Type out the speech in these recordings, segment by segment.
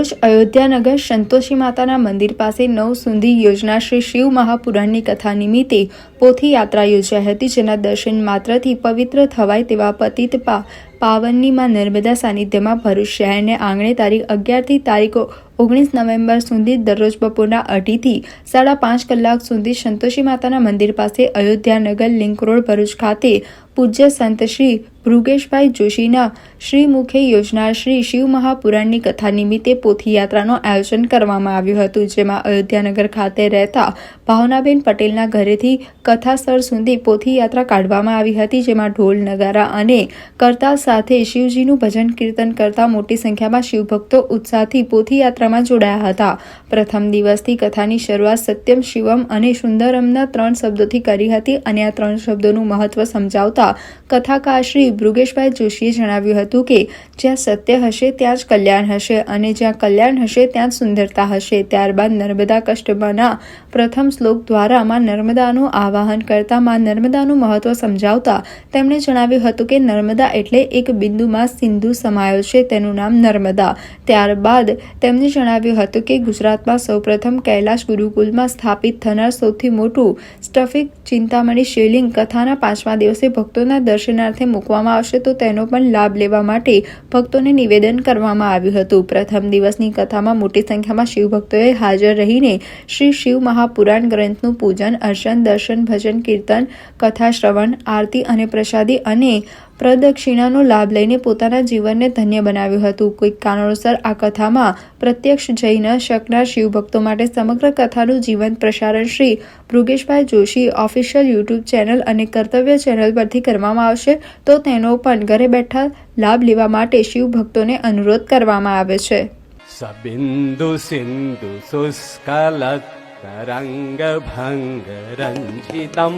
ભરૂચ અયોધ્યાનગર સંતોષી માતાના મંદિર પાસે નવ સુંધી યોજના શ્રી શિવ મહાપુરાણની કથા નિમિત્તે પોથી યાત્રા યોજાઈ હતી, જેના દર્શન માત્રથી પવિત્ર થવાય તેવા પતિત પા પાવનની માં નર્મદા સાનિધ્યમાં ભરૂચ શહેરને આંગણે તારીખ અગિયારથી તારીખો ઓગણીસ નવેમ્બર સુધી દરરોજ બપોરના અઢીથી સાડા પાંચ કલાક સુધી સંતોષી માતાના મંદિર પાસે અયોધ્યાનગર લિંક રોડ ભરૂચ ખાતે પૂજ્ય સંત શ્રી ભૃગેશભાઈ જોશીના શ્રી મુખે યોજના શ્રી શિવ મહાપુરાણની કથા નિમિત્તે પોથી યાત્રાનું આયોજન કરવામાં આવ્યું હતું, જેમાં અયોધ્યાનગર ખાતે રહેતા ભાવનાબેન પટેલના ઘરેથી કથા સ્થળ સુધી પોથી યાત્રા કાઢવામાં આવી હતી, જેમાં ઢોલ, નગારા અને કરતાલ સાથે શિવજીનું ભજન કીર્તન કરતા મોટી સંખ્યામાં શિવભક્તો ઉત્સાહથી પોથી યાત્રામાં જોડાયા હતા. પ્રથમ દિવસથી કથાની શરૂઆત સત્યમ, શિવમ અને સુંદરમના ત્રણ શબ્દોથી કરી હતી અને આ ત્રણ શબ્દોનું મહત્વ સમજાવતા કથાકાર શ્રી ભૃગેશભાઈ જોશીએ જણાવ્યું હતું કે, જ્યાં સત્ય હશે ત્યાં જ કલ્યાણ હશે અને જ્યાં કલ્યાણ હશે ત્યાં જ સુંદરતા હશે. ત્યારબાદ નર્મદા કષ્ટમાંના પ્રથમ શ્લોક દ્વારા માં નર્મદાનું આવાહન કરતા, માં નર્મદાનું મહત્વ સમજાવતા તેમણે જણાવ્યું હતું કે, નર્મદા એટલે એક બિંદુમાં સિંધુ સમાયો છે, તેનું નામ નર્મદા. ત્યારબાદ તેમણે જણાવ્યું હતું કે, ગુજરાતમાં સૌપ્રથમ કૈલાશ ગુરુકુલમાં સ્થાપિત થનાર સૌથી મોટું સ્ટફિક ચિંતામણી શિવલિંગ કથાના પાંચમા દિવસે ભક્તોના દર્શનાર્થે મૂકવામાં આવશે તો તેનો પણ લાભ લેવા માટે ભક્તોને નિવેદન કરવામાં આવ્યું હતું. પ્રથમ દિવસની કથામાં મોટી સંખ્યામાં શિવભક્તોએ હાજર રહીને શ્રી શિવ મહાપુરાણ ગ્રંથનું પૂજન, અર્ચન, દર્શન, ભજન, કીર્તન, કથા, શ્રવણ, આરતી અને પ્રસાદી અને પ્રદક્ષિણાનો લાભ લઈને પોતાના જીવનને ધન્ય બનાવ્યું હતું. કોઈક કારણોસર આ કથામાં પ્રત્યક્ષ જઈ ન શકનાર શિવભક્તો માટે સમગ્ર કથાનું જીવંત પ્રસારણ Shri Bhrugeshbhai Joshi official YouTube channel અને કર્તવ્ય ચેનલ પરથી કરવામાં આવશે. તો તેનો પણ ઘરે બેઠા લાભ લેવા માટે શિવભક્તોને અનુરોધ કરવામાં આવે છે. સબિંદુ સિંધુ સુસ્કલત तरङ्गभङ्गरञ्जितं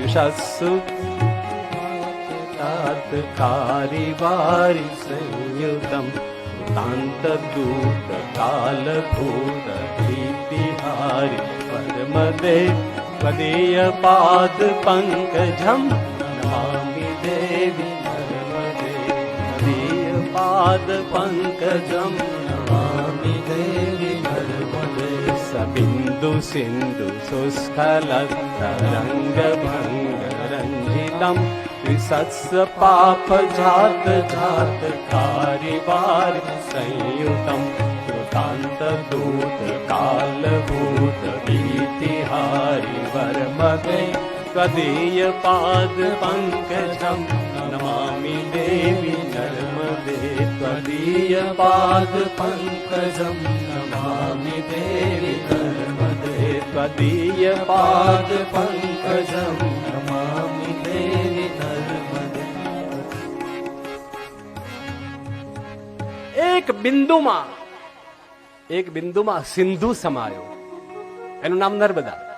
युषस्सु िवारि संयुतम् दान्त दूत काल भूरी तिहारि परमदेय पाद पङ्कजम्र्मदेय पाद पङ्कजम् धर्मदे सबिन्दु सिन्धु सुस्खल विसत्स पाप जात जात कारिवार संयुतम्। दूत कालभूत भीतिहारि वर्मादे तदीय पाद पङ्कजं नमामि देवि नर्मदे त्वदीय पाद पङ्कजं नमामि देवि नर्मदे त्वदीय पाद पङ्कजं એક બિંદુમાં એક બિંદુમાં સિંધુ સમાયો. એનું નામ નર્મદા.